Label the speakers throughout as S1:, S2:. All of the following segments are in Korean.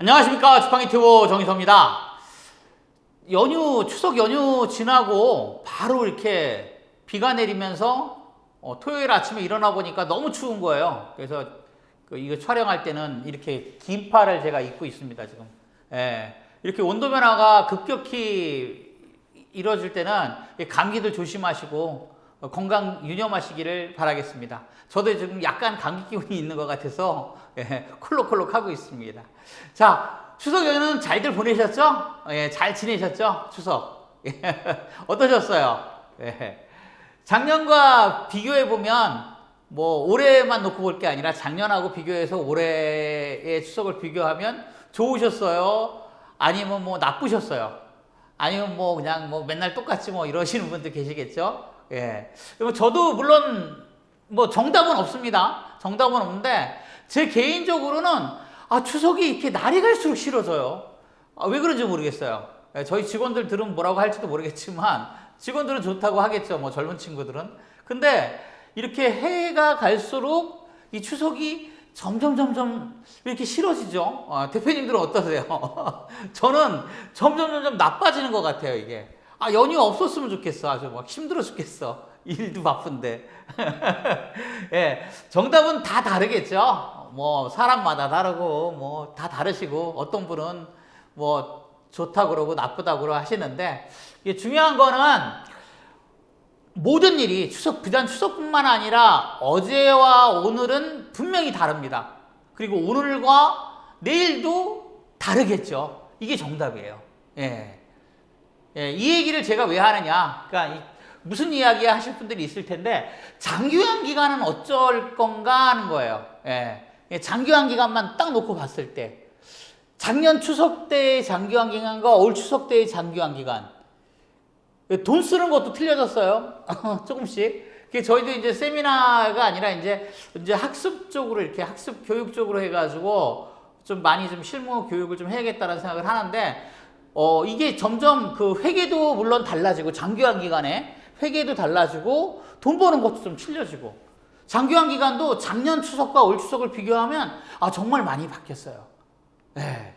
S1: 안녕하십니까 주팡이 튜브 정희섭입니다. 연휴 추석 연휴 지나고 바로 이렇게 비가 내리면서 어, 토요일 아침에 일어나 보니까 너무 추운 거예요. 그래서 그 이거 촬영할 때는 이렇게 긴팔을 제가 입고 있습니다 지금. 예, 이렇게 온도 변화가 급격히 이루어질 때는 이 감기들 조심하시고 어, 건강 유념하시기를 바라겠습니다. 저도 지금 약간 감기 기운이 있는 것 같아서 예, 콜록콜록 하고 있습니다. 자, 추석 연휴는 잘들 보내셨죠? 예, 잘 지내셨죠? 추석. 예, 어떠셨어요? 예. 작년과 비교해 보면 뭐 올해만 놓고 볼 게 아니라 작년하고 비교해서 올해의 추석을 비교하면 좋으셨어요? 아니면 뭐 나쁘셨어요? 아니면 뭐 그냥 뭐 맨날 똑같이 뭐 이러시는 분들 계시겠죠? 예. 저도 물론 뭐 정답은 없습니다. 정답은 없는데 제 개인적으로는 아 추석이 이렇게 날이 갈수록 싫어져요. 아, 왜 그런지 모르겠어요. 예, 저희 직원들 들은 뭐라고 할지도 모르겠지만 직원들은 좋다고 하겠죠. 뭐 젊은 친구들은. 근데 이렇게 해가 갈수록 이 추석이 점점 점점 이렇게 싫어지죠. 아, 대표님들은 어떠세요? 저는 점점 점점 나빠지는 것 같아요. 이게 아 연휴 없었으면 좋겠어. 아주 막 힘들어 죽겠어. 일도 바쁜데. 예, 정답은 다 다르겠죠. 뭐 사람마다 다르고 뭐 다 다르시고 어떤 분은 뭐 좋다 그러고 나쁘다 그러고 하시는데 이게 중요한 거는 모든 일이 추석 비단 추석뿐만 아니라 어제와 오늘은 분명히 다릅니다. 그리고 오늘과 내일도 다르겠죠. 이게 정답이에요. 예. 예, 이 얘기를 제가 왜 하느냐? 그러니까 이- 무슨 이야기 하실 분들이 있을 텐데 장기화 기간은 어쩔 건가 하는 거예요. 예. 예, 장기화 기간만 딱 놓고 봤을 때 작년 추석 때의 장기화 기간과 올 추석 때의 장기화 기간 돈 쓰는 것도 틀려졌어요. 조금씩. 그게 저희도 이제 세미나가 아니라 이제 이제 학습 쪽으로 이렇게 학습 교육 쪽으로 해가지고 좀 많이 좀 실무 교육을 좀 해야겠다는 생각을 하는데 어 이게 점점 그 회계도 물론 달라지고 장기화 기간에 회계도 달라지고 돈 버는 것도 좀 틀려지고 장기화 기간도 작년 추석과 올 추석을 비교하면 아 정말 많이 바뀌었어요. 네.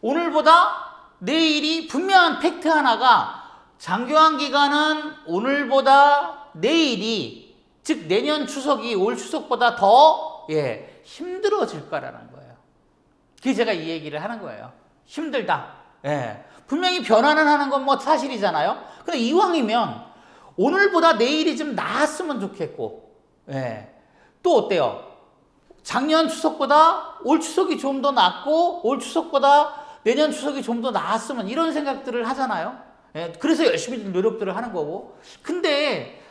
S1: 오늘보다 내일이 분명한 팩트 하나가 장교환 기간은 오늘보다 내일이 즉 내년 추석이 올 추석보다 더 예, 힘들어질 거라는 거예요. 그게 제가 이 얘기를 하는 거예요. 힘들다. 예. 분명히 변화는 하는 건 뭐 사실이잖아요. 근데 이왕이면 오늘보다 내일이 좀 나았으면 좋겠고, 예. 또 어때요? 작년 추석보다 올 추석이 좀 더 낫고 올 추석보다 내년 추석이 좀 더 나았으면 이런 생각들을 하잖아요. 예, 그래서 열심히 노력들을 하는 거고. 근데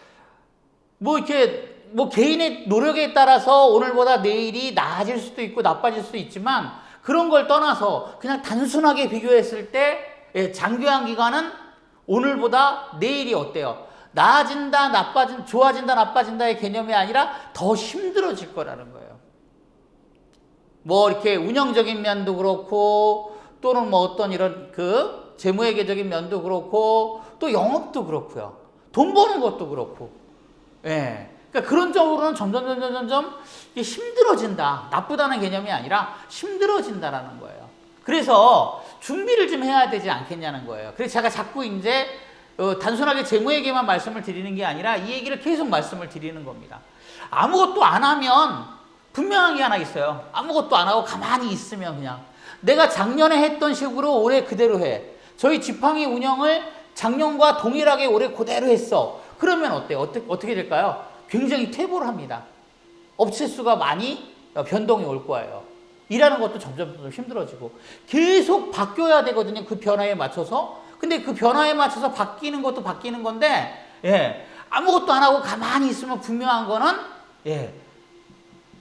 S1: 뭐 이렇게 뭐 개인의 노력에 따라서 오늘보다 내일이 나아질 수도 있고 나빠질 수도 있지만 그런 걸 떠나서 그냥 단순하게 비교했을 때 예, 장기화 기간은 오늘보다 내일이 어때요? 나아진다, 나빠진, 좋아진다, 나빠진다의 개념이 아니라 더 힘들어질 거라는 거예요. 뭐 이렇게 운영적인 면도 그렇고 또는 뭐 어떤 이런 그 재무회계적인 면도 그렇고 또 영업도 그렇고요. 돈 버는 것도 그렇고. 예. 그러니까 그런 쪽으로는 점점 점점 점점 이게 힘들어진다. 나쁘다는 개념이 아니라 힘들어진다라는 거예요. 그래서 준비를 좀 해야 되지 않겠냐는 거예요. 그래서 제가 자꾸 이제 어, 단순하게 재무회계만 말씀을 드리는 게 아니라 이 얘기를 계속 말씀을 드리는 겁니다. 아무것도 안 하면 분명한 게 하나 있어요. 아무것도 안 하고 가만히 있으면 그냥 내가 작년에 했던 식으로 올해 그대로 해. 저희 지팡이 운영을 작년과 동일하게 올해 그대로 했어. 그러면 어때요? 어떻게, 어떻게 될까요? 굉장히 퇴보를 합니다. 업체 수가 많이 변동이 올 거예요. 일하는 것도 점점 더 힘들어지고 계속 바뀌어야 되거든요. 그 변화에 맞춰서. 근데 그 변화에 맞춰서 바뀌는 것도 바뀌는 건데 예. 아무것도 안 하고 가만히 있으면 분명한 거는 예.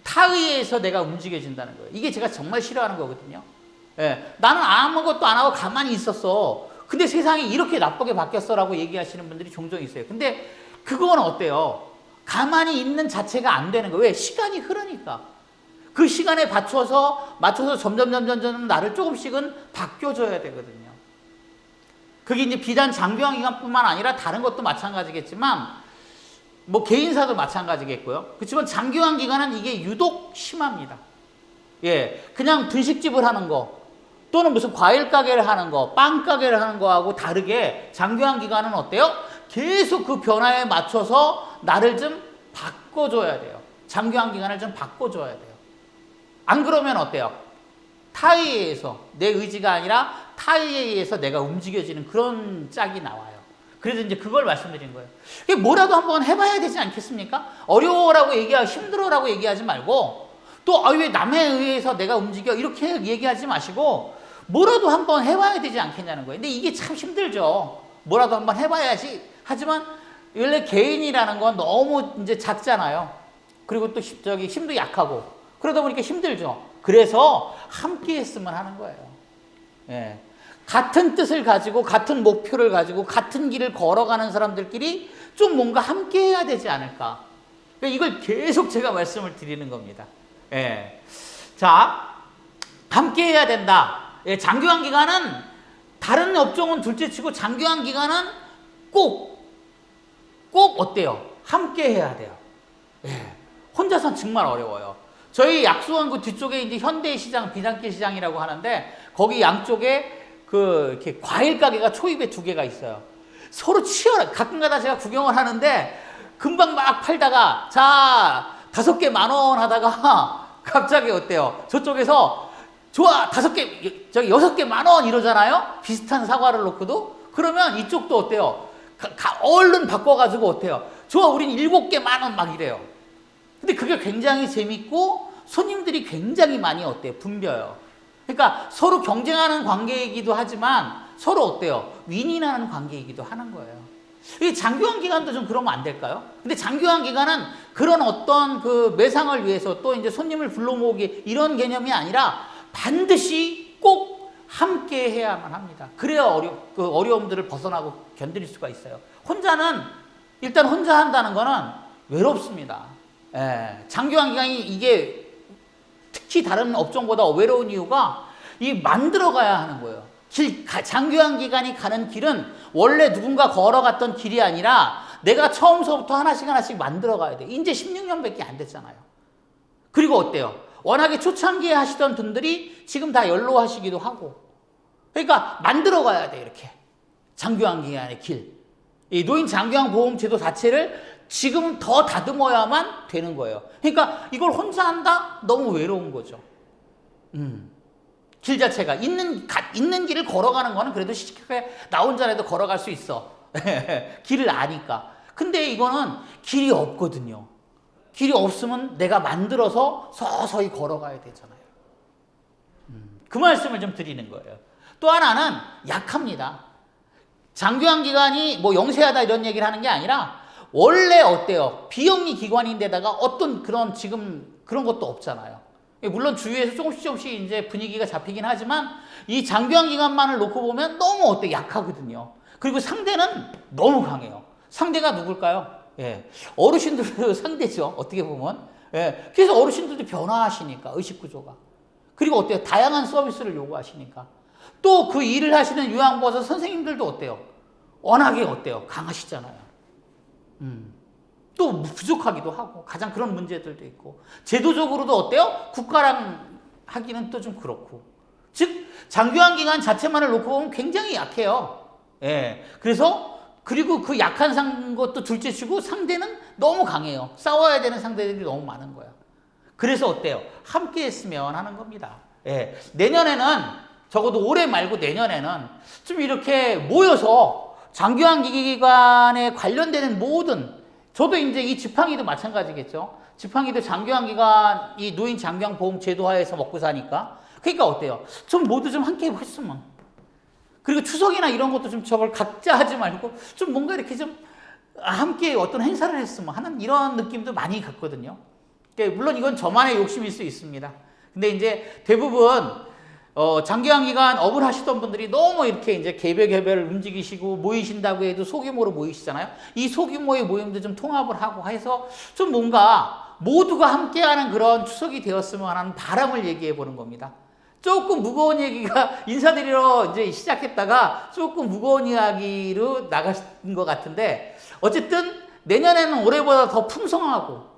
S1: 타의에서 내가 움직여진다는 거예요. 이게 제가 정말 싫어하는 거거든요. 예. 나는 아무것도 안 하고 가만히 있었어. 근데 세상이 이렇게 나쁘게 바뀌었어라고 얘기하시는 분들이 종종 있어요. 근데 그건 어때요? 가만히 있는 자체가 안 되는 거예요. 왜? 시간이 흐르니까. 그 시간에 맞춰서 맞춰서 점점 점점 점점 나를 조금씩은 바뀌어줘야 되거든요. 그게 이제 비단 장기화 기간뿐만 아니라 다른 것도 마찬가지겠지만 뭐 개인사도 마찬가지겠고요. 그렇지만 장기화 기간은 이게 유독 심합니다. 예, 그냥 분식집을 하는 거, 또는 무슨 과일 가게를 하는 거, 빵 가게를 하는 거하고 다르게 장기화 기간은 어때요? 계속 그 변화에 맞춰서 나를 좀 바꿔줘야 돼요. 장기화 기간을 좀 바꿔줘야 돼요. 안 그러면 어때요? 타의에 의해서 내 의지가 아니라 타의에 의해서 내가 움직여지는 그런 짝이 나와요. 그래서 이제 그걸 말씀드린 거예요. 뭐라도 한번 해봐야 되지 않겠습니까? 어려워라고 얘기하고 힘들어라고 얘기하지 말고 또 아, 왜 남에 의해서 내가 움직여 이렇게 얘기하지 마시고 뭐라도 한번 해봐야 되지 않겠냐는 거예요. 근데 이게 참 힘들죠. 뭐라도 한번 해봐야지. 하지만 원래 개인이라는 건 너무 이제 작잖아요. 그리고 또 힘- 저기 힘도 약하고 그러다 보니까 힘들죠. 그래서 함께 했으면 하는 거예요. 예. 같은 뜻을 가지고 같은 목표를 가지고 같은 길을 걸어가는 사람들끼리 좀 뭔가 함께 해야 되지 않을까. 그러니까 이걸 계속 제가 말씀을 드리는 겁니다. 예. 자, 함께 해야 된다. 예, 장기화 기간은 다른 업종은 둘째 치고 장기화 기간은 꼭, 꼭 어때요? 함께 해야 돼요. 예. 혼자선 정말 어려워요. 저희 약수원 그 뒤쪽에 이제 현대시장, 비단길 시장이라고 하는데 거기 양쪽에 그 이렇게 과일 가게가 초입에 두 개가 있어요. 서로 치열해. 가끔가다 제가 구경을 하는데 금방 막 팔다가 자 다섯 개 만 원 하다가 갑자기 어때요? 저쪽에서 좋아 다섯 개 저기 여섯 개 만 원 이러잖아요. 비슷한 사과를 놓고도 그러면 이쪽도 어때요? 가, 가- 얼른 바꿔가지고 어때요? 좋아 우린 일곱 개 만 원 막 이래요. 근데 그게 굉장히 재밌고 손님들이 굉장히 많이 어때요? 붐벼요. 그러니까 서로 경쟁하는 관계이기도 하지만 서로 어때요? 윈윈하는 관계이기도 하는 거예요. 이 장기화 기간도 좀 그러면 안 될까요? 근데 장기화 기간은 그런 어떤 그 매상을 위해서 또 이제 손님을 불러 모으기 이런 개념이 아니라 반드시 꼭 함께 해야만 합니다. 그래야 어려, 그 어려움들을 벗어나고 견딜 수가 있어요. 혼자는 일단 혼자 한다는 거는 외롭습니다. 예, 장기화 기간이 이게 특히 다른 업종보다 외로운 이유가 이 만들어 가야 하는 거예요. 길, 가- 장기화 기간이 가는 길은 원래 누군가 걸어갔던 길이 아니라 내가 처음서부터 하나씩 하나씩 만들어 가야 돼. 이제 16년밖에 안 됐잖아요. 그리고 어때요? 워낙에 초창기에 하시던 분들이 지금 다 연로 하시기도 하고. 그러니까 만들어 가야 돼, 이렇게. 장기화 기간의 길. 이 노인 장기화 보험 제도 자체를 지금 더 다듬어야만 되는 거예요. 그러니까 이걸 혼자 한다? 너무 외로운 거죠. 음. 길 자체가 있는 가, 있는 길을 걸어가는 거는 그래도 쉽게 나 혼자라도 걸어갈 수 있어. 길을 아니까. 근데 이거는 길이 없거든요. 길이 없으면 내가 만들어서 서서히 걸어가야 되잖아요. 음, 그 말씀을 좀 드리는 거예요. 또 하나는 약합니다. 장기화 기간이 뭐 영세하다 이런 얘기를 하는 게 아니라 원래 어때요? 비영리 기관인데다가 어떤 그런 지금 그런 것도 없잖아요. 물론 주위에서 조금씩 조금씩 이제 분위기가 잡히긴 하지만 이 장기화 기간만을 놓고 보면 너무 어때 약하거든요. 그리고 상대는 너무 강해요. 상대가 누굴까요? 예. 어르신들도 상대죠. 어떻게 보면. 예. 그래서 어르신들도 변화하시니까 의식 구조가. 그리고 어때요? 다양한 서비스를 요구하시니까. 또 그 일을 하시는 요양보호사 선생님들도 어때요? 워낙에 어때요? 강하시잖아요. 음. 또 부족하기도 하고 가장 그런 문제들도 있고 제도적으로도 어때요? 국가랑 하기는 또 좀 그렇고 즉 장기화 기간 자체만을 놓고 보면 굉장히 약해요. 예. 그래서 그리고 그 약한 상 것도 둘째 치고 상대는 너무 강해요. 싸워야 되는 상대들이 너무 많은 거야. 그래서 어때요? 함께 했으면 하는 겁니다. 예. 내년에는 적어도 올해 말고 내년에는 좀 이렇게 모여서 장기화 기간에 관련되는 모든 저도 이제 이 지팡이도 마찬가지겠죠. 지팡이도 장기화 기간 이 노인 장기화 보험 제도 하에서 먹고 사니까 그러니까 어때요? 좀 모두 좀 함께 했으면 그리고 추석이나 이런 것도 좀 저걸 각자 하지 말고 좀 뭔가 이렇게 좀 함께 어떤 행사를 했으면 하는 이런 느낌도 많이 갖거든요. 그러니까 물론 이건 저만의 욕심일 수 있습니다. 근데 이제 대부분 어, 장기화 기간 업을 하시던 분들이 너무 이렇게 이제 개별 개별 움직이시고 모이신다고 해도 소규모로 모이시잖아요. 이 소규모의 모임도 좀 통합을 하고 해서 좀 뭔가 모두가 함께하는 그런 추석이 되었으면 하는 바람을 얘기해 보는 겁니다. 조금 무거운 얘기가 인사드리러 이제 시작했다가 조금 무거운 이야기로 나간 것 같은데 어쨌든 내년에는 올해보다 더 풍성하고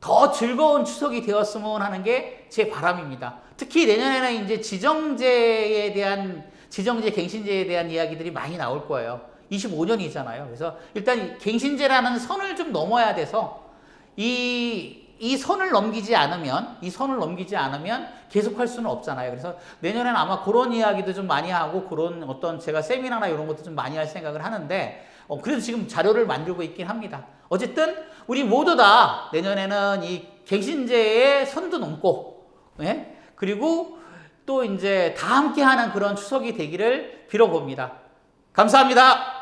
S1: 더 즐거운 추석이 되었으면 하는 게게제 바람입니다. 특히 내년에는 이제 지정제에 대한 지정제 갱신제에 대한 이야기들이 많이 나올 거예요. 25년이잖아요. 그래서 일단 갱신제라는 선을 좀 넘어야 돼서 이, 이 선을 넘기지 않으면, 이 선을 넘기지 않으면 계속 할 수는 없잖아요. 그래서 내년에는 아마 그런 이야기도 좀 많이 하고 그런 어떤 제가 세미나나 이런 것도 좀 많이 할 생각을 하는데, 어, 그래서 지금 자료를 만들고 있긴 합니다. 어쨌든 우리 모두 다 내년에는 이 갱신제의 선도 넘고, 예? 그리고 또 이제 다 함께 하는 그런 추석이 되기를 빌어봅니다. 감사합니다.